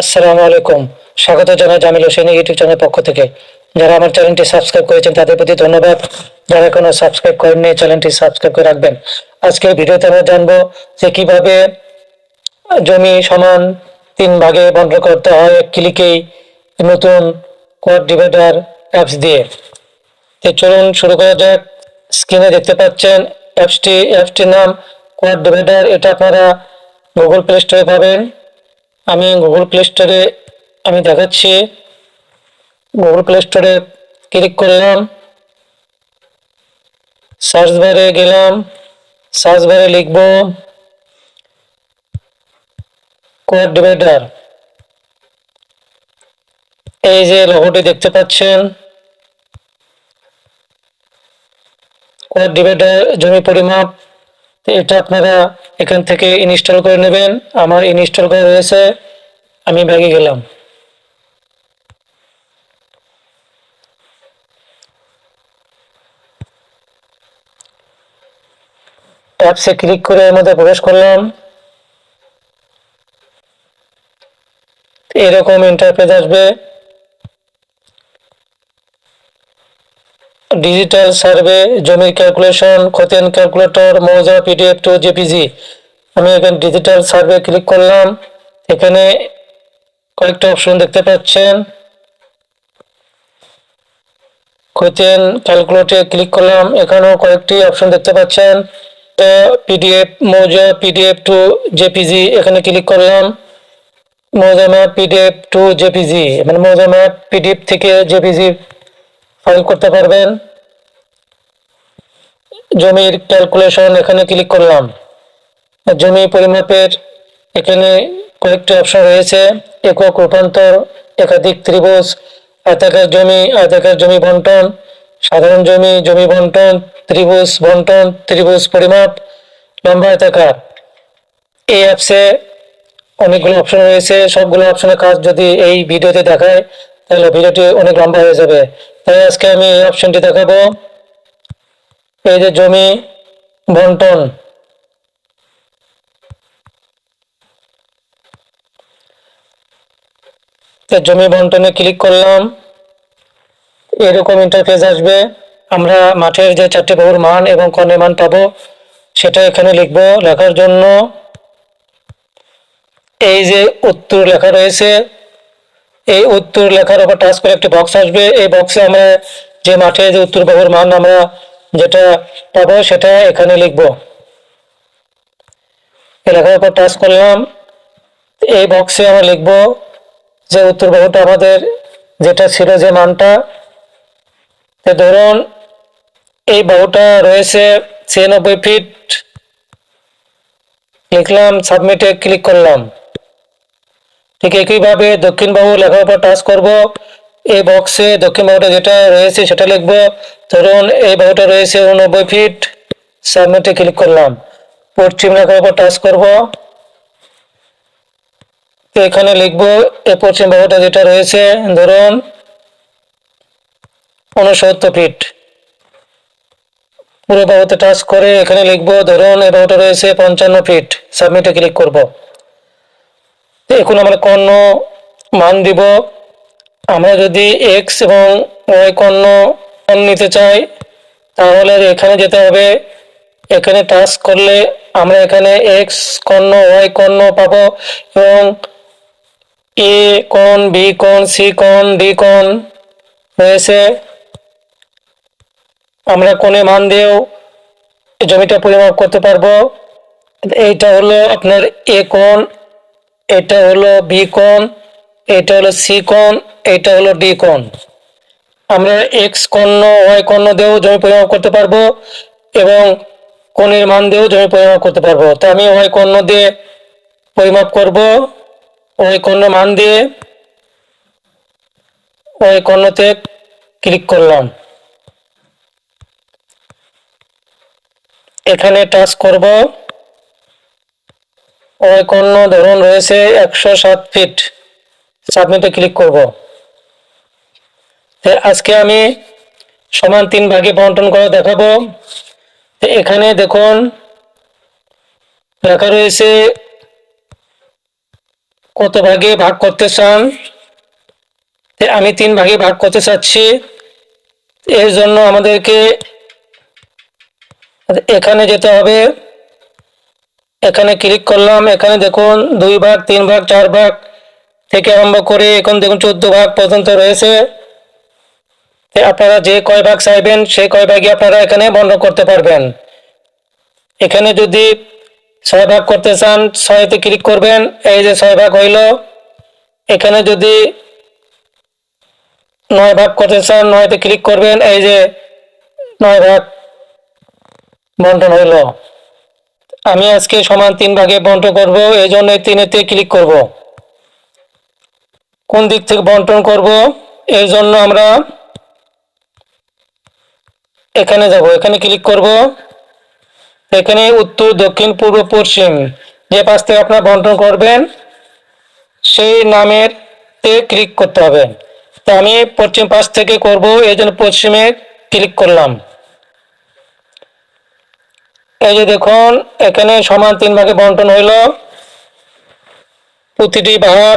আসসালামু আলাইকুম। স্বাগত জানাই জামিল হোসেন ইউটিউব চ্যানেলের পক্ষ থেকে। যারা আমার চ্যানেলটি সাবস্ক্রাইব করেছেন, তাদের প্রতি ধন্যবাদ। যারা কোনো সাবস্ক্রাইব করেননি, চ্যানেলটি সাবস্ক্রাইব করে রাখবেন। আজকের ভিডিওতে আমরা জানব যে কীভাবে জমি সমান তিন ভাগে বন্ধ করতে হয় এক ক্লিকেই নতুন কোয়াড ডিভাইডার অ্যাপস দিয়ে। তো চলুন শুরু করা যাক। স্ক্রিনে দেখতে পাচ্ছেন অ্যাপসটি অ্যাপসটির নাম কোয়াড ডিভাইডার এটা আপনারা গুগল প্লে স্টোরে পাবেন। আমি গুগল প্লে স্টোরে আমি দেখাচ্ছি। গুগল প্লে স্টোরে ক্লিক করলাম। সার্চ বারে গেলাম। সার্চ বারে লিখব কোয়াড ডিভাইডার এই যে লোগোটি দেখতে পাচ্ছেন। কোয়াড ডিভাইডার জমি পরিমাপ, এটা আপনারা এখান থেকে ইনস্টল করে নেবেন। আমার ইনস্টল করা রয়েছে আমি ব্যাগে গেলাম। অ্যাপসে ক্লিক করে এর মধ্যে প্রবেশ করলাম। এরকম ইন্টারফেস আসবে। ডিজিটাল সার্ভে জমির ক্যালকুলেশন খতিয়ান calculator mouza PDF to JPG আমি এখানে ডিজিটাল সার্ভে ক্লিক করলাম। এখানে কয়েকটা অপশন দেখতে পাচ্ছেন। খতিয়ান ক্যালকুলেটে ক্লিক করলাম। এখানেও কয়েকটি অপশন দেখতে পাচ্ছেন। PDF mouza PDF to JPG এখানে ক্লিক করলাম। Mouza map PDF to JPG মানে মৌজা ম্যাপ পিডিএফ থেকে জেপিজি ফাইল করতে পারবেন। জমির ক্যালকুলেশন এখানে ক্লিক করলাম। জমি পরিমাপের এখানে কয়েকটি অপশন রয়েছে। একক রূপান্তর, একাধিক ত্রিভুজ, আয়তাকার জমি আয়তাকার জমি বন্টন, সাধারণ জমি জমি বন্টন, ত্রিভুজ বন্টন, ত্রিভুজ পরিমাপ, লম্বা আয়তাকার। এই অ্যাপসে অনেকগুলো অপশন রয়েছে। সবগুলো অপশনের কাজ যদি এই ভিডিওতে দেখায়, তাহলে ভিডিওটি অনেক লম্বা হয়ে যাবে। তাই আজকে আমি এই অপশনটি দেখাবো। এই যে জমি বন্টন জমি বন্টনে ক্লিক করলাম। এরকম ইন্টারফেস আসবে। আমরা মাঠের যে চারটি বহুর মান এবং কর্ণের মান পাবো, সেটা এখানে লিখব লেখার জন্য। এই যে উত্তর লেখা রয়েছে, এই উত্তর লেখার উপর টাচ করে একটি বক্স আসবে। এই বক্সে আমরা যে মাঠে যে উত্তর বাহুর মান আমরা যেটা পাবো, সেটা এখানে লিখব। লেখার উপর টাচ করলাম। এই বক্সে আমরা লিখব যে উত্তর বাহুটা আমাদের যেটা ছিল যে মানটা ধরুন এই বাহুটা রয়েছে ছিয়ানব্বই ফিট লিখলাম সাবমিটে ক্লিক করলাম। ঠিক একইভাবে দক্ষিণ বাহু লেখার উপর টাচ করব, এই বক্সে দক্ষিণ বাহুটা যেটা রয়েছে সেটা লিখব, ধরুন এই বাহুটা রয়েছে উননব্বই ফিট সাবমিটে ক্লিক করলাম। পশ্চিম লেখার উপর টাচ করব। এখানে লিখব এই পশ্চিম বাহুটা যেটা রয়েছে, ধরুন উনসত্তর ফিট পুরো বাহুতে টাচ করে এখানে লিখব, ধরুন এই বাহুটা রয়েছে পঞ্চান্ন ফিট সাবমিটে ক্লিক করব। এখন আমরা কর্ণ মান দিব। আমরা যদি এক্স এবং ওয়াই কর্ণ মান নিতে চাই, তাহলে এখানে যেতে হবে। এখানে টাচ করলে আমরা এখানে এক্স কর্ণ ওয়াই কর্ণ পাবো এবং এ কোণ, বি কোণ, সি কোণ, ডি কোণ রয়েছে। আমরা কোণে মান দিয়েও জমিটা পরিমাপ করতে পারব। এইটা হলো আপনার এ কোণ, এটা হলো বি কোণ, এটা হলো সি কোণ, এটা হলো ডি কোণ। আমরা এক্স কর্ণ ওয়াই কর্ণ দিয়েও জমি পরিমাপ করতে পারব এবং কোণের মান দিয়েও জমি পরিমাপ করতে পারব। তো আমি ওয়াই কর্ণ দিয়ে পরিমাপ করব। ওয়াই কর্ণ মান দিয়ে ওয়াই কর্ণতে ক্লিক করলাম। এখানে টাচ করব। ওই কর্ণ ধরুন রয়েছে একশো সাত ফিট সাবমিটে ক্লিক করব। আজকে আমি সমান তিন ভাগে বন্টন করে দেখাবো। এখানে দেখুন, লেখা রয়েছে কত ভাগে ভাগ করতে চান? আমি তিন ভাগে ভাগ করতে চাচ্ছি। এর জন্য আমাদেরকে এখানে যেতে হবে। এখানে ক্লিক করলাম। এখানে দেখুন দুই ভাগ, তিন ভাগ, চার ভাগ থেকে আরম্ভ করে এখন দেখুন চোদ্দ ভাগ পর্যন্ত রয়েছে। আপনারা যে কয় ভাগ চাইবেন সেই কয় ভাগই আপনারা এখানে বন্ধ করতে পারবেন। এখানে যদি ছয় ভাগ করতে চান, ছয়তে ক্লিক করবেন। এই যে ছয় ভাগ হইল, এখানে যদি নয় ভাগ করতে চান, নয়তে ক্লিক করবেন। এই যে নয় ভাগ বন্টন হইল। আমি আজকে সমান তিন ভাগে বন্টন করব, এই জন্য এই তিনেতে ক্লিক করব। কোন দিক থেকে বন্টন করব এর জন্য আমরা এখানে যাব। এখানে ক্লিক করব। এখানে উত্তর, দক্ষিণ, পূর্ব, পশ্চিম। যে পাশ থেকে আপনারা বন্টন করবেন, সেই নামের তে ক্লিক করতে হবে। তো আমি পশ্চিম পাশ থেকে করব এই জন্য পশ্চিমে ক্লিক করলাম। এই যে দেখুন, এখানে সমান তিন ভাগে বন্টন হইল। প্রতিটি ভাগ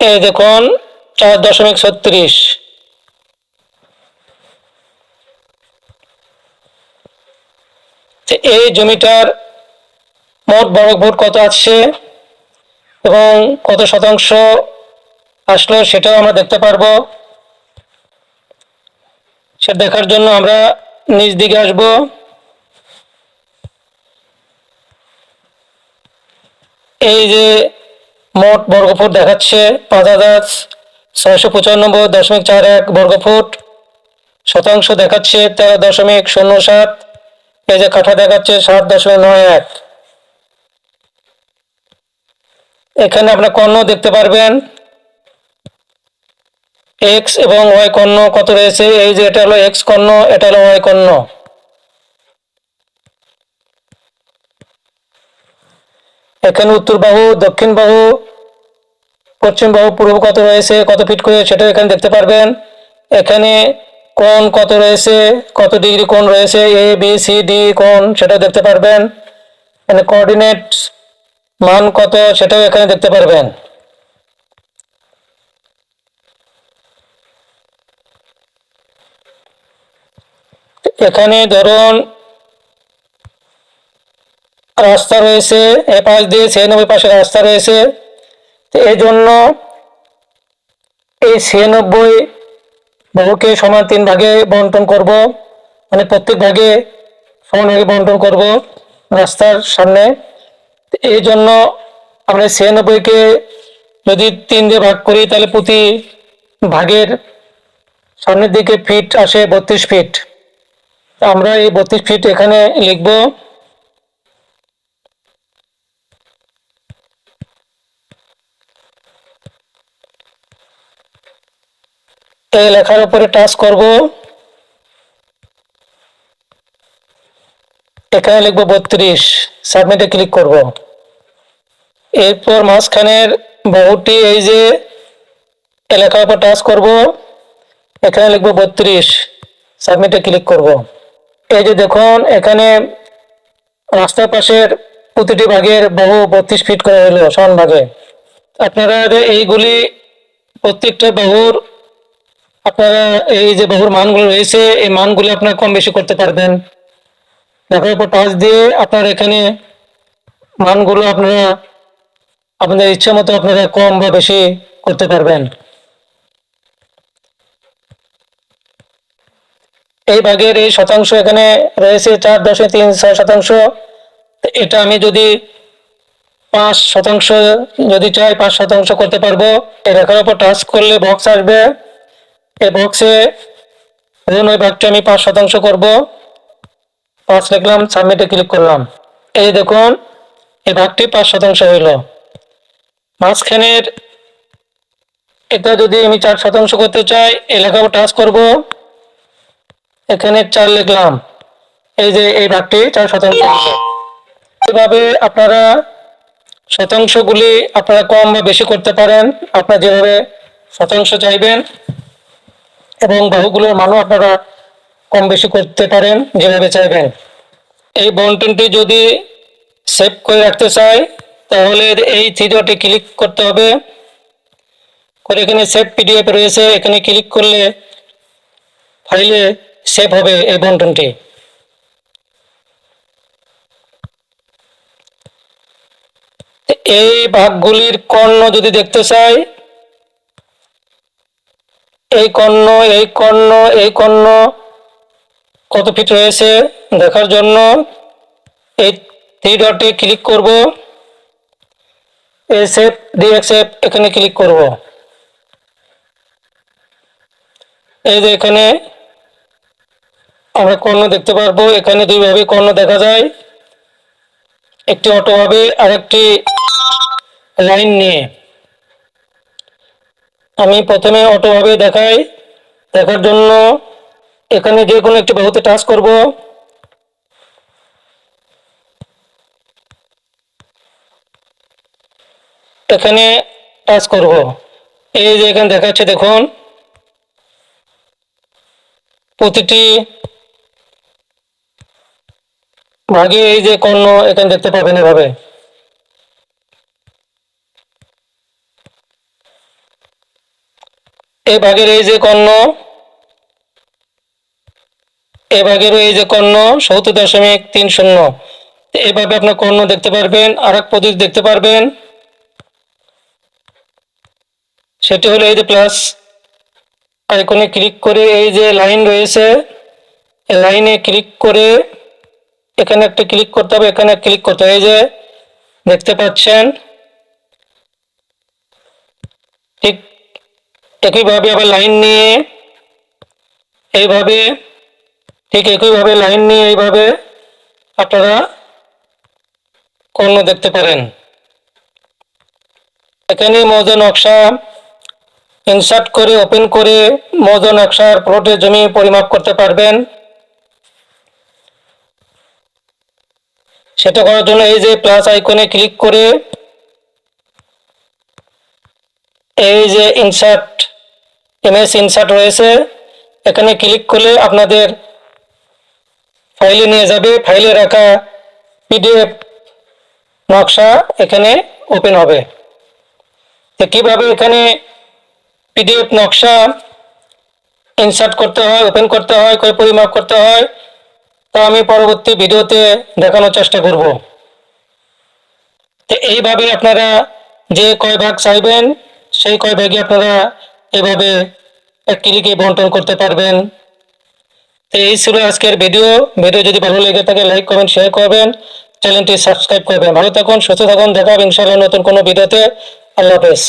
এই দেখুন, চার দশমিক ছত্রিশ। এই জমিটার মোট বড় ভোট কত আসছে এবং কত শতাংশ আসলো সেটাও আমরা দেখতে পারব। সেটা দেখার জন্য আমরা নিচ দিকে আসব। এই যে মোট বর্গফুট দেখাচ্ছে পাঁচ হাজার ছয়শো পঁচানব্বই দশমিক চার এক বর্গফুট। শতাংশ দেখাচ্ছে তেরো দশমিক শূন্য সাত এই যে কাঠা দেখাচ্ছে সাত দশমিক নয় এক। এখানে আপনার কর্ণ দেখতে পারবেন। এক্স এবং ওয়াই কর্ণ কত রয়েছে? এই যে এটা হলো এক্স কর্ণ, এটা হলো ওয়াই কর্ণ। এখানে উত্তর বাহু, দক্ষিণ বাহু, পশ্চিম বাহু, পূর্ব কত রয়েছে, কত ফিট করে সেটাও এখানে দেখতে পারবেন। এখানে কোণ কত রয়েছে, কত ডিগ্রি কোন রয়েছে এ বি সি ডি কোন সেটাও দেখতে পারবেন। এখানে কোঅর্ডিনেট মান কত, সেটাও এখানে দেখতে পারবেন। এখানে ধরুন, রাস্তা রয়েছে, এ পাশ দিয়ে ছিয়ানব্বই পাশে রাস্তা রয়েছে। এই জন্য এই ছিয়ানব্বই বাহুকে সমান তিন ভাগে বন্টন করব। মানে প্রত্যেক ভাগে সমান ভাগে বন্টন করব রাস্তার সামনে। এই জন্য আমরা ছিয়ানব্বইকে যদি তিন দিয়ে ভাগ করি, তাহলে প্রতি ভাগের সামনের দিকে ফিট আসে বত্রিশ ফিট আমরা এই বত্রিশ ফিট এখানে লিখব। এই লেখার উপরে টাচ করব। এখানে লিখব বত্রিশ, সাবমিটে ক্লিক করব। এরপর মাঝখানের বহুটি এই যে এলাকার উপর টাচ করব, এখানে লিখব বত্রিশ, সাবমিটে ক্লিক করব। এই যে দেখুন, এখানে রাস্তার পাশের প্রতিটি ভাগের বহু বত্রিশ ফিট করা হলো, সমান ভাগে। আপনারা এইগুলি প্রত্যেকটা বাহুর আপনারা এই যে বহুর মানগুলো রয়েছে, এই মানগুলি আপনারা কম বেশি করতে পারবেন। দেখার উপর টাচ দিয়ে আপনার এখানে মানগুলো আপনারা আপনাদের ইচ্ছা মতো আপনারা কম বা বেশি করতে পারবেন। এই ভাগের এই শতাংশ এখানে রয়েছে, চার দশমিক তিন ছয় শতাংশ। এটা আমি যদি পাঁচ শতাংশ, যদি চাই পাঁচ শতাংশ করতে পারব। এই রেখার উপর টাচ করলে বক্স আসবে। এই বক্সে ধরুন ওই ভাগটা আমি পাঁচ শতাংশ করব? পাঁচ লিখলাম সাবমিটে ক্লিক করলাম। এই দেখুন, এই ভাগটি পাঁচ শতাংশ হইল। মাঝখানের এটা যদি আমি চার শতাংশ করতে চাই উপর টাচ করব। এখানে চার লিখলাম। এই যে এই ভাগটি চার শতাংশ। এভাবে আপনারা শতাংশগুলি আপনারা কম বা বেশি করতে পারেন। আপনারা যেভাবে শতাংশ চাইবেন এবং বাহুগুলোর মানও আপনারা কম বেশি করতে পারেন, যেভাবে চাইবেন। এই বন্টনটি যদি সেভ করে রাখতে চাই, তাহলে এই থ্রি ক্লিক করতে হবে। করে এখানে সেভ পিডিএফ রয়েছে, এখানে ক্লিক করলে ফাইলে সেভ হবে এই বন্টনটি। এই ভাগগুলির কর্ণ যদি দেখতে চাই এই কর্ণ এই কর্ণ এই কর্ণ। কত ফিট রয়েছে? দেখার জন্য এই থ্রি ডটে ক্লিক করব। এসএফ ডিএক্সএফ এখানে ক্লিক করব। এই যে এখানে আমরা কর্ণ দেখতে পারব। এখানে দুইভাবে কর্ণ দেখা যায়। একটি অটো হবে আর একটি লাইন নিয়ে। আমি প্রথমে অটো ভাবে দেখাই। দেখার জন্য এখানে যে কোনো একটি বাহুতে টাচ করব। এখানে টাচ করব। এই যে এখানে দেখাচ্ছে, দেখুন। প্রতিটি ভাগে এই যে কর্ণ এখানে দেখতে পাবেন এভাবে। এই ভাগের এই যে কর্ণ, এ ভাগের এই যে কর্ণ সত্তর দশমিক তিন শূন্য। এভাবে আপনার কর্ণ দেখতে পারবেন আর এক পদ্ধতি দেখতে পারবেন। সেটি হলো এই যে প্লাস আইকনে ক্লিক করে এই যে লাইন রয়েছে লাইনে ক্লিক করে এখানে একটা ক্লিক করতে হবে, এখানে ক্লিক করতে হবে। এই যে দেখতে পাচ্ছেন ঠিক একইভাবে আবার লাইন নিয়ে? এইভাবে? ঠিক একইভাবে লাইন নিয়ে এইভাবে আপনারা কর্ণ দেখতে পারেন। এখানে মৌজা নকশা। ইনসার্ট করে ওপেন করে মৌজা নকশার প্লটের জমি পরিমাপ করতে পারবেন। সেটা করার জন্য এই যে প্লাস আইকনে ক্লিক করে এই যে ইনসার্ট এমএস ইনসার্ট রয়েছে। এখানে ক্লিক করলে আপনাদের ফাইলে নিয়ে যাবে। ফাইলে রাখা পিডিএফ নকশা এখানে ওপেন হবে। তো কীভাবে এখানে পিডিএফ নকশা ইনসার্ট করতে হয় ওপেন করতে হয় কয় পরিমাপ করতে হয়, তা আমি পরবর্তী ভিডিওতে দেখানোর চেষ্টা করব। তো এইভাবে আপনারা যে কয় ভাগ চাইবেন, সেই কয় ভাগে আপনারা এভাবে ক্লিকে বন্টন করতে পারবেন। তো এই ছিল আজকের ভিডিও। ভিডিও যদি ভালো লেগে থাকে, লাইক করেন শেয়ার করবেন। চ্যানেলটি সাবস্ক্রাইব করবেন। ভালো থাকুন, সুস্থ থাকুন। দেখা হবে ইনশাআল্লাহ নতুন কোনো ভিডিওতে। আল্লাহ হাফেজ।